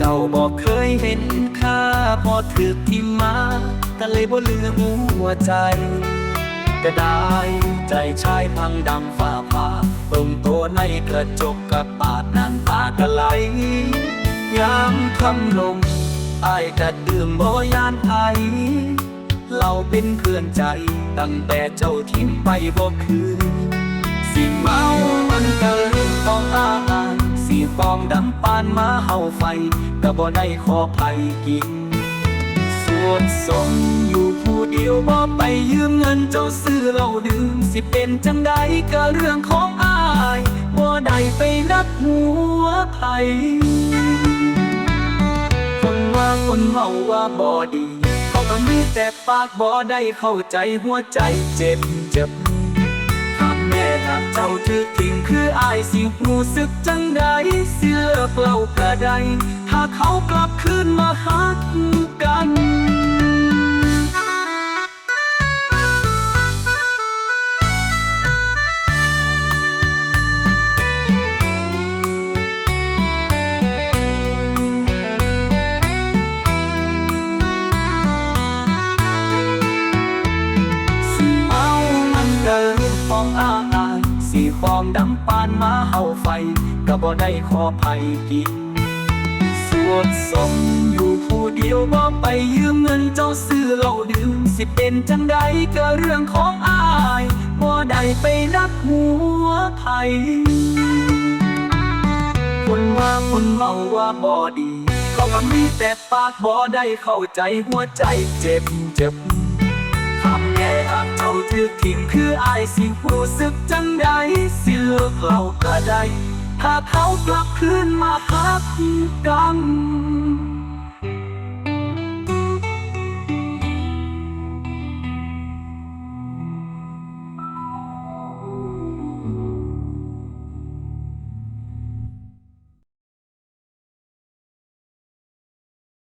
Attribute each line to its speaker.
Speaker 1: จ้าบอกเคยเห็นค่าพอถือที่มาก็เลยบ่ลืมหัวใจก็ได้ใจชายพังดำฝ่าผ่าเบิ่งตัวในกระจกกับปาดน้ำตากะไหลยามคำลงอายกะดื่มบ่ยานไอเราเป็นเพื่อนใจ ตั้งแต่เจ้าทิ้งไปบ่คืนสิเมามันเกินต้องอา หารสีฟองดำปานมาเฮาไฟก็บ่ได้ขอภัยกินส่วนสมอยู่ผู้เดียวบ่ไปยืมเงินเจ้าซื้อเราดื่มสิเป็นจังใดก็เรื่องของอายบ่ได้ไปรักหัวไผคนว่าคนเมาว่าบ่ดีเขาก็มีแต่ปากบ่ได้เข้าใจหัวใจเจ็บเจ็บ จ้าถือทิ้งคืออายสิหูสึกจังใดเสื้อเปล่ากระไดถ้าเขากลับคืนมาหักกัน ฟองดำปานมาเฮาไฟก็บ่ได้ขอภัยกินสวดสมอยู่ผู้เดียวบ่ไปยืมเงินเจ้าซื้อเหล้าดื่มสิเป็นจังใดก็เรื่องของอายบ่ได้ไปรักหัวไผคนว่าคนเมาว่าบ่ดี เขาก็มีแต่ปากบ่ได้เข้าใจหัวใจเจ็บเจ็บ ทำแง่หักเจ้าถือทิ้งคืออายสิรู้สึกจังใดสิเลิกเราก็ได้ถ้าเขากลับคืนมาพักกัน